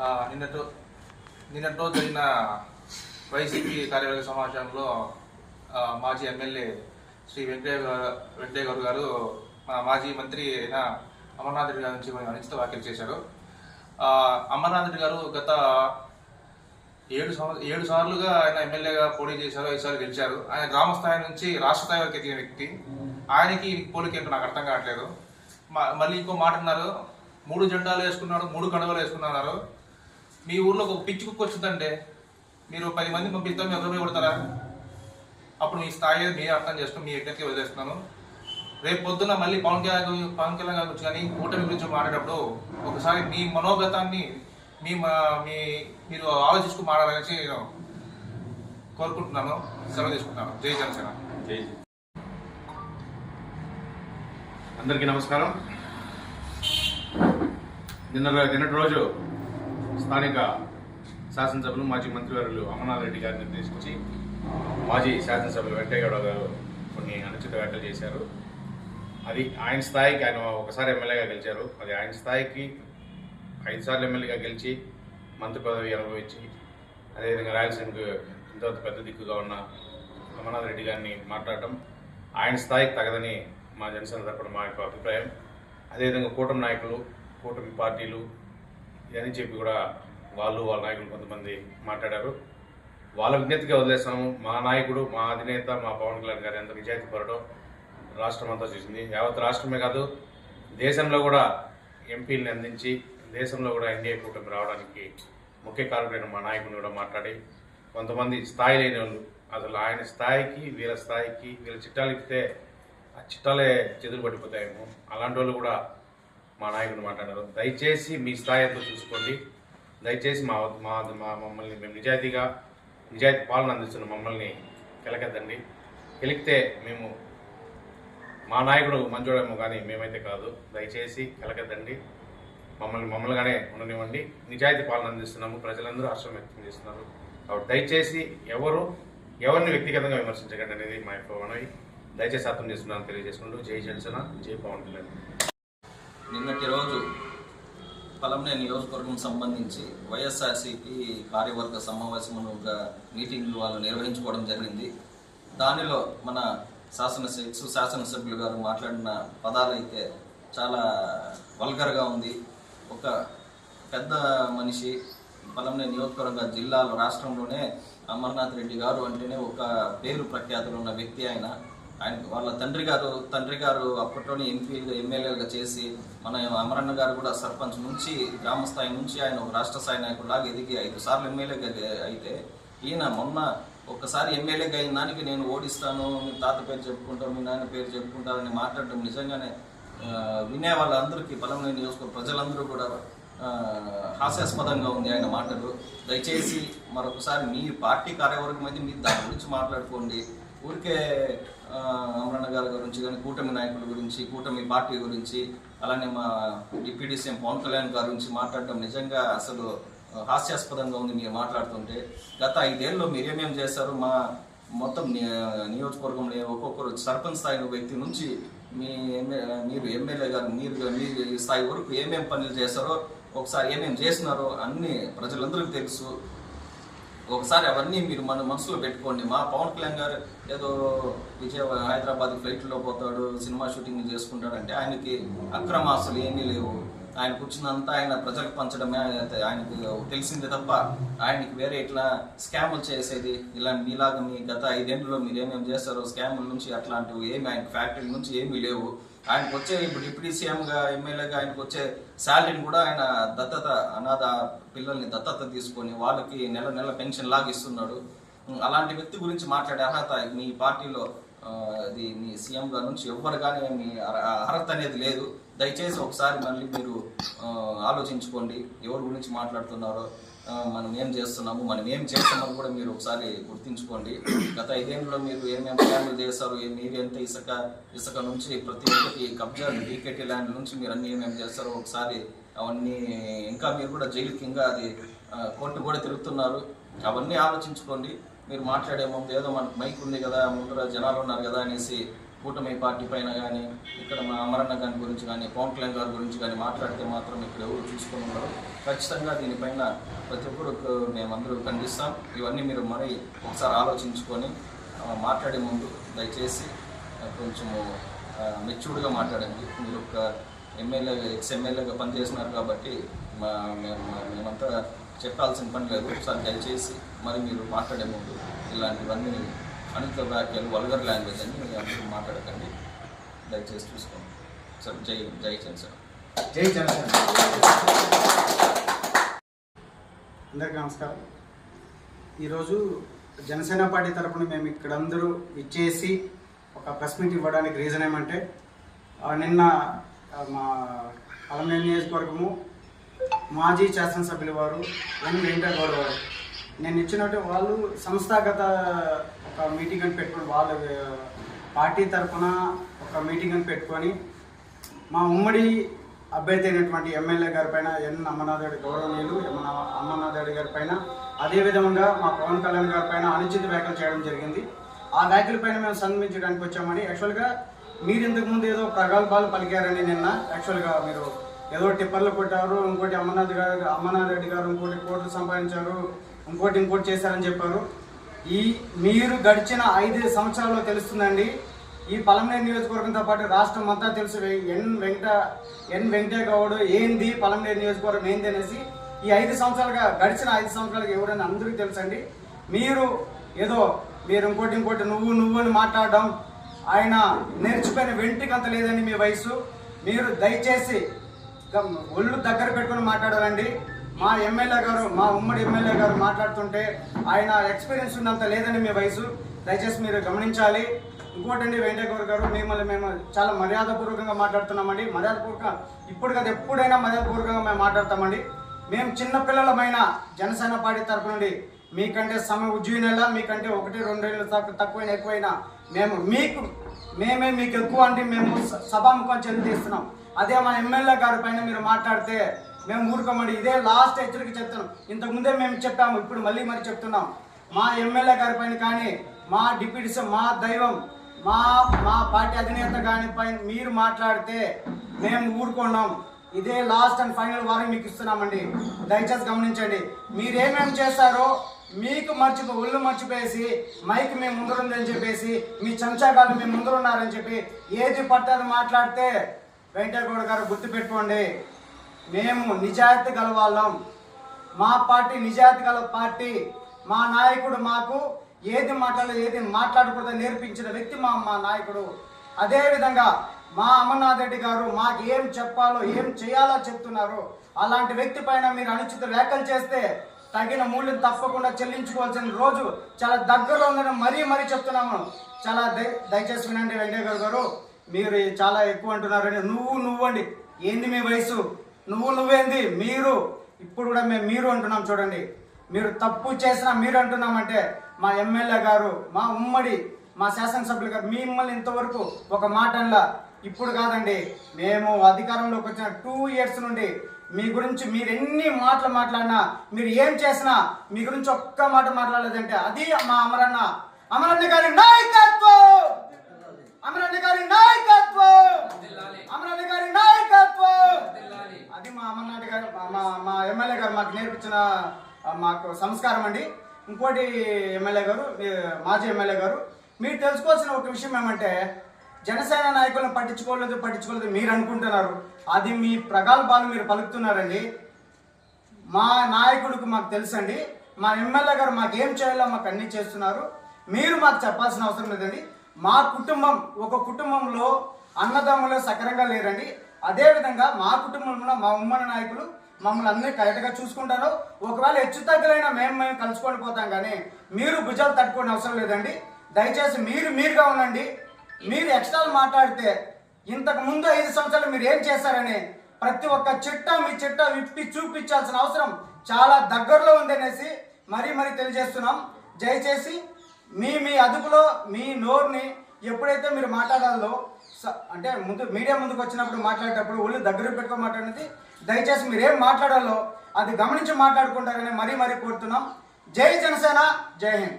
ఆ, నిన్నటి జరిగిన వైసీపీ కార్యవర్గ సమావేశంలో మాజీ ఎమ్మెల్యే శ్రీ వెంకయ్య వెంకయ్య గౌడ్ గారు మన మాజీ మంత్రి అయిన అమర్నాథ్ రెడ్డి గారి నుంచి అనిచిత వ్యాఖ్యలు చేశారు. అమర్నాథ్ రెడ్డి గారు గత ఏడు సంవత్సరం ఏడు సార్లుగా ఆయన ఎమ్మెల్యేగా పోటీ చేశారు ఐదుసార్లు గెలిచారు. ఆయన గ్రామ స్థాయి నుంచి రాష్ట్ర స్థాయి వరకు ఎదిగిన వ్యక్తి. ఆయనకి పోలిక ఏంటో నాకు అర్థం కావట్లేదు. మ- మళ్ళీ ఇంకో మాట అన్నారు. మూడు జెండాలు వేసుకున్నాడు మూడు కడవలు వేసుకున్నారు. మీ ఊర్లో ఒక పిచ్చి కుక్క వచ్చిందంటే మీరు పది మంది పంపిస్తాం మీ ఎవరు కొడతారా అప్పుడు మీ స్థాయి మీరు అర్థం చేసుకుని మీ దగ్గరికి వదిలేస్తున్నాను. రేపు పొద్దున మళ్ళీ పవన్ కళ్యాణ్ పవన్ కళ్యాణ్ గారి గురించి కానీ కూటమి గురించి మాట్లాడేటప్పుడు ఒకసారి మీ మనోగతాన్ని మీ మీ మీరు ఆలోచించుకుని మాట్లాడాలని నేను కోరుకుంటున్నాను. సెలవు తీసుకుంటున్నాను జై జనసేన. అందరికీ నమస్కారం. నిన్న నిన్నటి రోజు స్థానిక శాసనసభ్యులు మాజీ మంత్రివర్యులు అమర్నాథ్ రెడ్డి గారిని నిర్దేశించి మాజీ శాసనసభ్యులు వెంకయ్యగౌడ గారు కొన్ని అనుచిత వ్యాఖ్యలు చేశారు. అది ఆయన స్థాయికి ఆయన ఒకసారి ఎమ్మెల్యేగా గెలిచారు. అది ఆయన స్థాయికి ఐదు సార్లు ఎమ్మెల్యేగా గెలిచి మంత్రి పదవి అనుభవించి అదేవిధంగా రాయలసీమకు ఎంతో పెద్ద దిక్కుగా ఉన్న అమర్నాథ్ రెడ్డి గారిని మాట్లాడటం ఆయన స్థాయికి తగదని మా జనసేన తరపున మా యొక్క అభిప్రాయం. అదేవిధంగా కూటమి నాయకులు కూటమి పార్టీలు ఇవన్నీ చెప్పి కూడా వాళ్ళు వాళ్ళ నాయకులు కొంతమంది మాట్లాడారు. వాళ్ళ విజ్ఞతగా వదిలేస్తాము. మా నాయకుడు మా అధినేత మా పవన్ కళ్యాణ్ గారు ఎంత నిజాయితీ పడటం రాష్ట్రం అంతా చూసింది. యావత్ రాష్ట్రమే కాదు దేశంలో కూడా ఎంపీలను అందించి దేశంలో కూడా ఎన్డీఏ కూటమి రావడానికి ముఖ్య కారణమైన మా నాయకుని కూడా మాట్లాడి కొంతమంది స్థాయి లేని వాళ్ళు అసలు ఆయన స్థాయికి వీళ్ళ స్థాయికి వీళ్ళ చిట్టాలు ఇస్తే ఆ చిట్టాలే చెదురు పడిపోతాయేమో అలాంటి వాళ్ళు కూడా మా నాయకుడు మాట్లాడారు. దయచేసి మీ స్థాయి ఎంతో చూసుకోండి. దయచేసి మా మా మమ్మల్ని మేము నిజాయితీగా నిజాయితీ పాలన అందిస్తున్న మమ్మల్ని కెలకెద్దండి కెలికితే మేము మా నాయకుడు మంచోడేమో కానీ మేమైతే కాదు. దయచేసి కెలకెద్దండి మమ్మల్ని మమ్మల్నిగానే ఉండనివ్వండి. నిజాయితీ పాలన అందిస్తున్నాము. ప్రజలందరూ హర్షం వ్యక్తం చేస్తున్నారు. కాబట్టి దయచేసి ఎవరు ఎవరిని వ్యక్తిగతంగా విమర్శించకండి అనేది మా యొక్క మనవి దయచేసి అర్థం చేస్తున్నాను తెలియజేసుకుంటూ జై జనసేన జై పవన్ కళ్యాణ్. నిన్నటి రోజు పలంనే నియోజకవర్గం సంబంధించి వైఎస్ఆర్సీపీ కార్యవర్గ సమావేశం ఒక మీటింగ్ వాళ్ళు నిర్వహించుకోవడం జరిగింది. దానిలో మన శాసన శాసనసభ్యులు గారు మాట్లాడిన పదాలు అయితే చాలా వల్గర్గా ఉంది. ఒక పెద్ద మనిషి పలంనే నియోజకవర్గ జిల్లాలో రాష్ట్రంలోనే అమర్నాథ్ రెడ్డి గారు అంటేనే ఒక పేరు ప్రఖ్యాతులు ఉన్న వ్యక్తి ఆయన. ఆయన వాళ్ళ తండ్రి గారు తండ్రి గారు అప్పట్లోనే ఎంపీలుగా ఎమ్మెల్యేలుగా చేసి మన అమరన్న గారు కూడా సర్పంచ్ నుంచి గ్రామ స్థాయి నుంచి ఆయన ఒక రాష్ట్ర స్థాయి నాయకుడిలాగా ఎదిగి ఐదు సార్లు ఎమ్మెల్యేగా అయితే ఈయన మొన్న ఒక్కసారి ఎమ్మెల్యేగా అయిన దానికి నేను ఓడిస్తాను మీ తాత పేరు చెప్పుకుంటాను మీ నాన్న పేరు చెప్పుకుంటారని మాట్లాడటం నిజంగానే వినే వాళ్ళందరికీ బలమైన నియోజకవర్గ ప్రజలందరూ కూడా హాస్యాస్పదంగా ఉంది ఆయన మాటలు. దయచేసి మరొకసారి మీ పార్టీ కార్యవర్గం అయితే మీరు దాని గురించి మాట్లాడుకోండి. ఊరికే అమరణ గారి గురించి కానీ కూటమి నాయకుల గురించి కూటమి పార్టీ గురించి అలానే మా డిప్యూటీ సీఎం పవన్ కళ్యాణ్ గారి గురించి మాట్లాడడం నిజంగా అసలు హాస్యాస్పదంగా ఉంది మీరు మాట్లాడుతుంటే. గత ఐదేళ్ళలో మీరేమేం చేశారు? మా మొత్తం నియోజకవర్గంలో ఒక్కొక్కరు సర్పంచ్ స్థాయి వ్యక్తి నుంచి మీ ఎమ్మె- మీరు ఎమ్మెల్యే గారు మీరు మీ స్థాయి వరకు ఏమేం పనులు చేశారో ఒకసారి ఏమేం చేసినారో అన్ని ప్రజలందరికీ తెలుసు. ఒకసారి అవన్నీ మీరు మన మనసులో పెట్టుకోండి. మా పవన్ కళ్యాణ్ గారు ఏదో విజయవాడ హైదరాబాద్ ఫ్లైట్లో పోతాడు సినిమా షూటింగ్ చేసుకుంటాడంటే ఆయనకి అక్రమాస్తులు ఏమీ లేవు. ఆయన కూర్చున్నంతా ఆయన ప్రజలకు పంచడమే ఆయనకి ఆయనకు తెలిసిందే తప్ప ఆయనకి వేరే ఇట్లా స్కాములు చేసేది? ఇలా మీలాగా మీ గత ఐదేళ్ళలో మీరు ఏమేమి చేస్తారో స్కాముల నుంచి అట్లాంటివి ఏమి ఆయన ఫ్యాక్టరీ నుంచి ఏమీ లేవు. ఆయనకు వచ్చే ఇప్పుడు డిప్యూటీ సీఎంగా ఎమ్మెల్యేగా ఆయనకు వచ్చే శాలరీని కూడా ఆయన దత్తత అనాథ పిల్లల్ని దత్తత తీసుకొని వాళ్ళకి నెల నెల పెన్షన్ లాగా ఇస్తున్నాడు. అలాంటి వ్యక్తి గురించి మాట్లాడే అర్హత మీ పార్టీలో అది మీ సీఎం గారి నుంచి ఎవ్వరు కానీ మీ అర్హత అనేది లేదు. దయచేసి ఒకసారి మళ్ళీ మీరు ఆలోచించుకోండి. ఎవరి గురించి మాట్లాడుతున్నారో మనం ఏం చేస్తున్నాము మనం ఏం చేస్తామని కూడా మీరు ఒకసారి గుర్తించుకోండి. గత ఐదేళ్ళలో మీరు ఏమేమి ప్లాన్లు చేశారు మీరు ఎంత ఇసుక ఇసుక నుంచి ప్రతి ఒక్కటి కబ్జా డీకేటీ ల్యాండ్ నుంచి మీరు అన్ని ఏమేమి చేస్తారో ఒకసారి అవన్నీ ఇంకా మీరు కూడా జైలుకి ఇంకా అది కోర్టు కూడా తిరుగుతున్నారు. అవన్నీ ఆలోచించుకోండి. మీరు మాట్లాడే ముందు ఏదో మనకు మైక్ ఉంది కదా ముందర జనాలు ఉన్నారు కదా అనేసి కూటమి పార్టీ పైన కానీ ఇక్కడ మా అమరన్న గారి గురించి కానీ పవన్ కళ్యాణ్ గారి గురించి కానీ మాట్లాడితే మాత్రం ఇక్కడ ఎవరు చూసుకొని ఉన్నారు ఖచ్చితంగా దీనిపైన ప్రతి ఒక్కరు మేమందరూ ఖండిస్తాం. ఇవన్నీ మీరు మరి ఒకసారి ఆలోచించుకొని మాట్లాడే ముందు దయచేసి కొంచెము మెచ్యూర్డ్గా మాట్లాడండి. మీరు ఒక ఎమ్మెల్యే ఎక్స్ ఎమ్మెల్యేగా పనిచేస్తున్నారు కాబట్టి మా మేము మేమంతా చెప్పాల్సిన పని లేదు. ఒకసారి దయచేసి మరి మీరు మాట్లాడే ముందు ఇలాంటివన్నీ అనిత వ్యాఖ్యలు వల్గర్ లాంగ్వేజ్ అని మీరు అందరూ మాట్లాడకండి. దయచేసి చూసుకోండి. సార్ జై జై చంద్ర సార్ జై చంద్ర అందరికీ నమస్కారం. ఈరోజు జనసేన పార్టీ తరపున మేము ఇక్కడ అందరూ ఇచ్చేసి ఒక ప్రెస్ మీట్ ఇవ్వడానికి రీజన్ ఏమంటే నిన్న మా అలమేలు నియోజకవర్గము మాజీ శాసనసభ్యుల వారు ఎన్ వెంకటగౌడ్ వారు నేను ఇచ్చినట్టు వాళ్ళు సంస్థాగత ఒక మీటింగ్ అని పెట్టుకొని వాళ్ళ పార్టీ తరఫున ఒక మీటింగ్ అని పెట్టుకొని మా ఉమ్మడి అభ్యర్థి అయినటువంటి ఎమ్మెల్యే గారి పైన ఎన్ అమర్నాథ్ రెడ్డి గౌరవనీయులు ఎమ్మ అమర్నాథ్ రెడ్డి గారి పైన అదేవిధంగా మా పవన్ కళ్యాణ్ గారి పైన అనుచిత వ్యాఖ్యలు చేయడం జరిగింది. ఆ వ్యాఖ్యల పైన మేము సంగమించడానికి వచ్చామని యాక్చువల్గా మీరు ఇంతకుముందు ఏదో ప్రగల్భాలు పలికారని నిన్న యాక్చువల్గా మీరు ఏదో టిప్పర్లు కొట్టారు ఇంకోటి అమర్నాథ్ గారు అమర్నాథ్ రెడ్డి గారు ఇంకోటి కోట్లు సంపాదించారు ఇంకోటి ఇంకోటి చేశారని చెప్పారు. ఈ మీరు గడిచిన ఐదు సంవత్సరాల్లో తెలుస్తుందండి. ఈ పలమనేరు నియోజకవర్గంతో పాటు రాష్ట్రం అంతా తెలుసు. ఎన్ వెంకట ఎన్ వెంకటగౌడ్ ఏంది పలమనేరు నియోజకవర్గం ఏంది అనేసి ఈ ఐదు సంవత్సరాలుగా గడిచిన ఐదు సంవత్సరాలుగా ఎవరైనా అందరికీ తెలుసండి. మీరు ఏదో మీరు ఇంకోటి ఇంకోటి నువ్వు నువ్వు అని మాట్లాడడం ఆయన నేర్చుకునే వెంటకంత అంత లేదండి మీ వయసు. మీరు దయచేసి ఒళ్ళు దగ్గర పెట్టుకొని మాట్లాడాలండి. మా ఎమ్మెల్యే గారు మా ఉమ్మడి ఎమ్మెల్యే గారు మాట్లాడుతుంటే ఆయన ఎక్స్పీరియన్స్ ఉన్నంత లేదని మీ వయసు. దయచేసి మీరు గమనించాలి. ఇంకోటండి వెంకటగౌడ గారు మిమ్మల్ని మేము చాలా మర్యాదపూర్వకంగా మాట్లాడుతున్నామండి. మర్యాదపూర్వక ఇప్పుడు కదా ఎప్పుడైనా మర్యాదపూర్వకంగా మేము మాట్లాడతామండి. మేము చిన్నపిల్లలమైన జనసేన పార్టీ తరపు నుండి మీకంటే సమ ఉజ్జీవనలా మీకంటే ఒకటి రెండు ఏళ్ళు తరపు తక్కువైనా ఎక్కువైనా మేము మీకు మేమే మీకు ఎక్కువ అంటే మేము సభాముఖం చెందిస్తున్నాం అదే మా ఎమ్మెల్యే గారి పైన మీరు మాట్లాడితే మేము ఊరుకోమండి. ఇదే లాస్ట్ హెచ్చరిక చెప్తున్నాం. ఇంతకుముందే మేము చెప్పాము ఇప్పుడు మళ్ళీ మరి చెప్తున్నాం. మా ఎమ్మెల్యే గారి పైన కానీ మా డిప్యూటీస్ మా దైవం మా మా పార్టీ అధినేత కానీ పైన మీరు మాట్లాడితే మేము ఊరుకున్నాం. ఇదే లాస్ట్ అండ్ ఫైనల్ వారం మీకు ఇస్తున్నామండి. దయచేసి గమనించండి. మీరేమేమి చేస్తారో మీకు మర్చిపో ఒళ్ళు మర్చిపోయేసి మైక్ మేము ముందరుందని చెప్పేసి మీ చెంచాగాళ్ళు మేము ముందరున్నారని చెప్పి ఏది పట్టదు మాట్లాడితే వెంకటగౌడ గారు గుర్తుపెట్టుకోండి. మేము నిజాయితీ గల వాళ్ళం మా పార్టీ నిజాయితీ గల పార్టీ. మా నాయకుడు మాకు ఏది మాట్లాడాలి ఏది మాట్లాడకూడదు నేర్పించిన వ్యక్తి మా మా నాయకుడు. అదేవిధంగా మా అమర్నాథ్ రెడ్డి గారు మాకు ఏం చెప్పాలో ఏం చేయాలో చెప్తున్నారు. అలాంటి వ్యక్తి పైన మీరు అనుచిత వ్యాఖ్యలు చేస్తే తగిన మూల్యం తప్పకుండా చెల్లించుకోవాల్సిన రోజు చాలా దగ్గరలో ఉందని మరీ మరీ చెప్తున్నాము. చాలా దయ దయచేసి వినండి వెంకయ్య గారు. మీరు చాలా ఎక్కువ అంటున్నారని నువ్వు నువ్వండి. ఏంది మీ వయసు? నువ్వు నువ్వేంది? మీరు. ఇప్పుడు కూడా మేము మీరు అంటున్నాం చూడండి. మీరు తప్పు చేసినా మీరు అంటున్నామంటే మా ఎమ్మెల్యే గారు మా ఉమ్మడి మా శాసనసభ్యులు గారు మిమ్మల్ని ఇంతవరకు ఒక మాట అనలా. ఇప్పుడు కాదండి మేము అధికారంలోకి వచ్చిన టూ ఇయర్స్ నుండి మీ గురించి మీరు ఎన్ని మాటలు మాట్లాడినా మీరు ఏం చేసినా మీ గురించి ఒక్క మాట మాట్లాడలేదంటే అది మా అమరన్న. అమరన్న గారి నాయకత్వం! అమరన్న గారి నాయకత్వం అమరన్న గారి నాయకత్వం అది మా అమర్నాథ్ గారు మా- మా మా ఎమ్మెల్యే గారు మాకు నేర్పించిన మాకు సంస్కారం అండి. ఇంకోటి ఎమ్మెల్యే గారు మాజీ ఎమ్మెల్యే గారు మీరు తెలుసుకోవాల్సిన ఒక విషయం ఏమంటే జనసేన నాయకులను పట్టించుకోలేదు పట్టించుకోలేదు మీరు అనుకుంటున్నారు. అది మీ ప్రగల్భాలు మీరు పలుకుతున్నారండి. మా నాయకుడికి మాకు తెలుసండి. మా ఎమ్మెల్యే గారు మాకు ఏం చేయాలో మాకు అన్ని చేస్తున్నారు. మీరు మాకు చెప్పాల్సిన అవసరం లేదండి. మా కుటుంబం ఒక కుటుంబంలో అన్నదమ్ములు సక్రంగా లేరండి. అదేవిధంగా మా కుటుంబంలో మా ఉమ్మడి నాయకులు మమ్మల్ని అందరినీ కరెక్ట్గా చూసుకుంటారు. ఒకవేళ హెచ్చు తగ్గులైనా మేము మేము కలుసుకొని పోతాం కానీ మీరు భుజాలు తట్టుకోని అవసరం లేదండి. దయచేసి మీరు మీరుగా ఉండండి. మీరు ఎక్స్ట్రాలు మాట్లాడితే ఇంతకు ముందు ఐదు సంవత్సరాలు మీరు ఏం చేశారని ప్రతి ఒక్క చిట్ట మీ చిట్ట విప్పి చూపించాల్సిన అవసరం చాలా దగ్గరలో ఉందనేసి మరీ మరీ తెలియజేస్తున్నాం. దయచేసి మీ మీ అదుపులో మీ నోరుని ఎప్పుడైతే మీరు మాట్లాడాలో అంటే ముందు మీడియా ముందుకు వచ్చినప్పుడు మాట్లాడేటప్పుడు ఒళ్ళు దగ్గర పెట్టుకొని మాట్లాడినది. దయచేసి మీరు ఏం మాట్లాడాలో అది గమనించి మాట్లాడుకుంటారని మరీ మరీ కోరుతున్నాం. జై జనసేన జై హింద్.